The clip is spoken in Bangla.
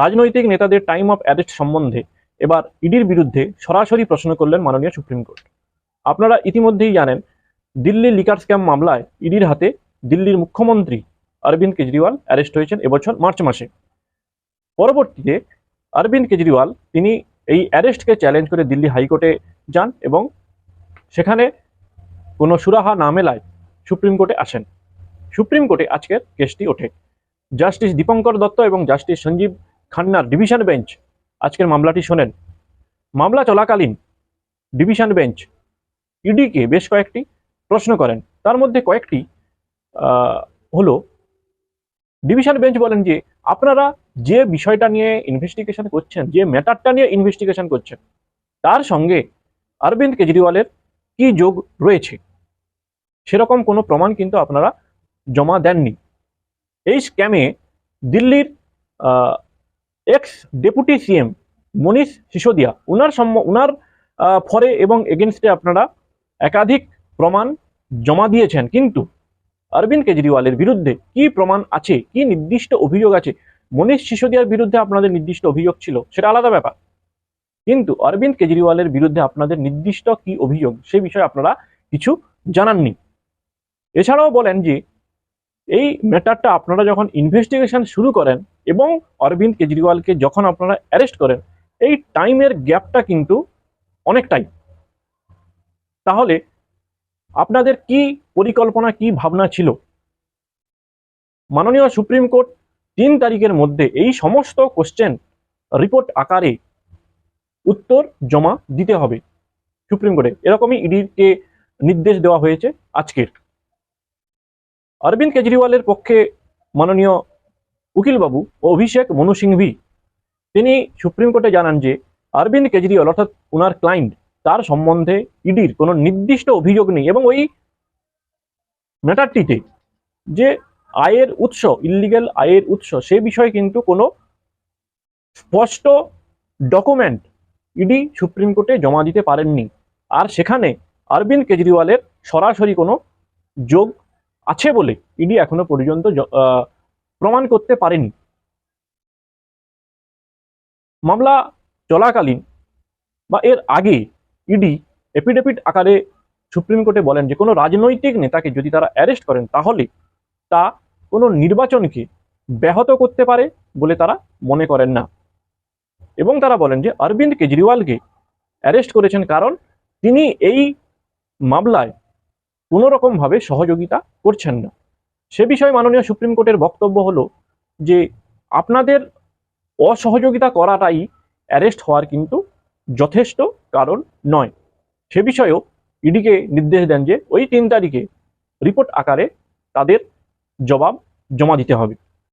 রাজনৈতিক নেতাদের টাইম অফ অ্যারেস্ট সম্বন্ধে এবার ইডির বিরুদ্ধে সরাসরি প্রশ্ন করলেন মাননীয় সুপ্রিম কোর্ট। আপনারা ইতিমধ্যেই জানেন, দিল্লি লিকার স্ক্যাম মামলায় ইডির হাতে দিল্লির মুখ্যমন্ত্রী অরবিন্দ কেজরিওয়াল অ্যারেস্ট হয়েছেন এবছর মার্চ মাসে। পরবর্তীতে অরবিন্দ কেজরিওয়াল, তিনি এই অ্যারেস্টকে চ্যালেঞ্জ করে দিল্লি হাইকোর্টে যান এবং সেখানে কোনো সুরাহা না মেলায় সুপ্রিম কোর্টে আসেন। সুপ্রিম কোর্টে আজকের কেসটি ওঠে। জাস্টিস দীপঙ্কর দত্ত এবং জাস্টিস সঞ্জীব খান্নার ডিভিশন বেঞ্চ। আজকের মামলাটি শোনেন। মামলা চলাকালীন ডিভিশন বেঞ্চ ইডিকে বেশ কয়েকটি প্রশ্ন করেন। তার মধ্যে কয়েকটি হলো, ডিভিশন বেঞ্চ বলেন যে, আপনারা যে বিষয়টা নিয়ে ইনভেস্টিগেশন করছেন, যে ম্যাটারটা নিয়ে ইনভেস্টিগেশন করছেন, তার সঙ্গে অরবিন্দ কেজরিওয়ালের কি যোগ রয়েছে? সেরকম কোনো প্রমাণ কিন্তু আপনারা জমা দেননি। এই স্ক্যামে দিল্লির ex deputy CM Manish Sisodia উনার সম্ম, উনার ফরে এবং এগেনস্টে আপনারা একাধিক প্রমাণ জমা দিয়েছেন। কিন্তু অরবিন্দ কেজরিওয়ালের বিরুদ্ধে কি প্রমাণ আছে? কি নির্দিষ্ট অভিযোগ আছে? মনীষ সিসোদিয়ার বিরুদ্ধে আপনাদের নির্দিষ্ট অভিযোগ ছিল, সেটা আলাদা ব্যাপার। কিন্তু অরবিন্দ কেজরিওয়ালের বিরুদ্ধে আপনাদের নির্দিষ্ট কি অভিযোগ, সে বিষয়ে আপনারা কিছু জানাননি। এছাড়াও বলেন যে, এই ম্যাটারটা আপনারা যখন ইনভেস্টিগেশন শুরু করেন এবং অরবিন্দ কেজরিওয়ালকে যখন আপনারা অ্যারেস্ট করেন, এই টাইমের গ্যাপটা কিন্তু অনেকটাই তাহলে আপনাদের কি পরিকল্পনা, কি ভাবনা ছিল? মাননীয় সুপ্রিম কোর্ট তিন তারিখের মধ্যে এই সমস্ত কোশ্চেন রিপোর্ট আকারে উত্তর জমা দিতে হবে সুপ্রিম কোর্টে। এরকমই ইডিকে নির্দেশ দেওয়া হয়েছে আজকের। অরবিন্দ কেজরিওয়ালের পক্ষে মাননীয় উকিলবাবু অভিষেক মনু সিংভি তিনি সুপ্রিম কোর্টে জানান যে, অরবিন্দ কেজরিওয়াল অর্থাৎ ওনার ক্লায়েন্ট, তার সম্বন্ধে ইডির কোনো নির্দিষ্ট অভিযোগ নেই এবং ওই ম্যাটারটিতে যে আয়ের উৎস ইল্লিগেল আয়ের উৎস, সে বিষয়ে কিন্তু কোনো স্পষ্ট ডকুমেন্ট ইডি সুপ্রিম কোর্টে জমা দিতে পারেননি। আর সেখানে অরবিন্দ কেজরিওয়ালের সরাসরি কোনো যোগ আছে বলে ইডি এখনও পর্যন্ত প্রমাণ করতে পারেনি। মামলা চলাকালীন বা এর আগে ইডি এপিডেপিট আকারে সুপ্রিম কোর্টে বলেন যে, কোনো রাজনৈতিক নেতাকে যদি তারা অ্যারেস্ট করেন, তাহলে তা কোনো নির্বাচনকে ব্যাহত করতে পারে বলে তারা মনে করেন না। এবং তারা বলেন যে, অরবিন্দ কেজরিওয়ালকে অ্যারেস্ট করেছেন কারণ তিনি এই মামলায় কোনো রকমভাবে সহযোগিতা করছেন না। সে বিষয়ে মাননীয় সুপ্রিম কোর্টের বক্তব্য হলো যে আপনাদের অসহযোগিতা করাটাই অ্যারেস্ট হওয়ার কিন্তু যথেষ্ট কারণ নয়। সে বিষয়েও ইডিকে নির্দেশ দেন যে ওই তিন তারিখে রিপোর্ট আকারে তাদের জবাব জমা দিতে হবে।